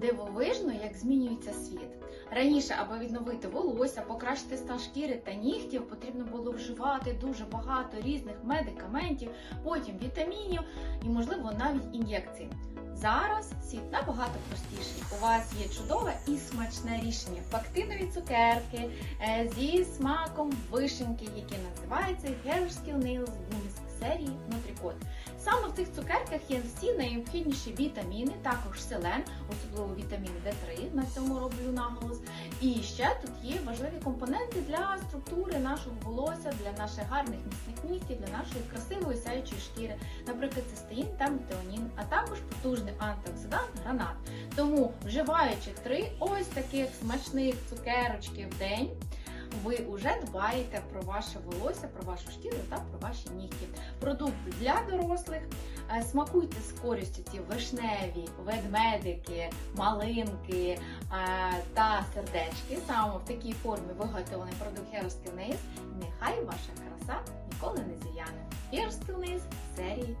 Дивовижно, як змінюється світ. Раніше, аби відновити волосся, покращити стан шкіри та нігтів, потрібно було вживати дуже багато різних медикаментів, потім вітамінів і, можливо, навіть ін'єкцій. Зараз світ набагато простіший. У вас є чудове і смачне рішення пактинові цукерки е, зі смаком вишеньки, які називаються Hair Skill Nails Gummies серії Nutricot. Саме в цих цукерках є всі найнеобхідніші вітаміни, також селен, особливо вітамін D3, на цьому роблю наголос. І ще тут є важливі компоненти для структури нашого волосся, для наших гарних міцних нігтів, для нашої красивої сяючої шкіри, наприклад, цистеїн та метеонін, а також потужний антиоксидант гранат. Тому, вживаючи три ось таких смачних цукерочки в день. Ви вже дбаєте про ваше волосся, про вашу шкіру та про ваші нігті. Продукти для дорослих. Е, Смакуйте з користю ці вишневі, ведмедики, малинки е, та сердечки. Саме в такій формі виготовлений продукт Hair Nails. Нехай ваша краса ніколи не зіяне. Hair Nails серії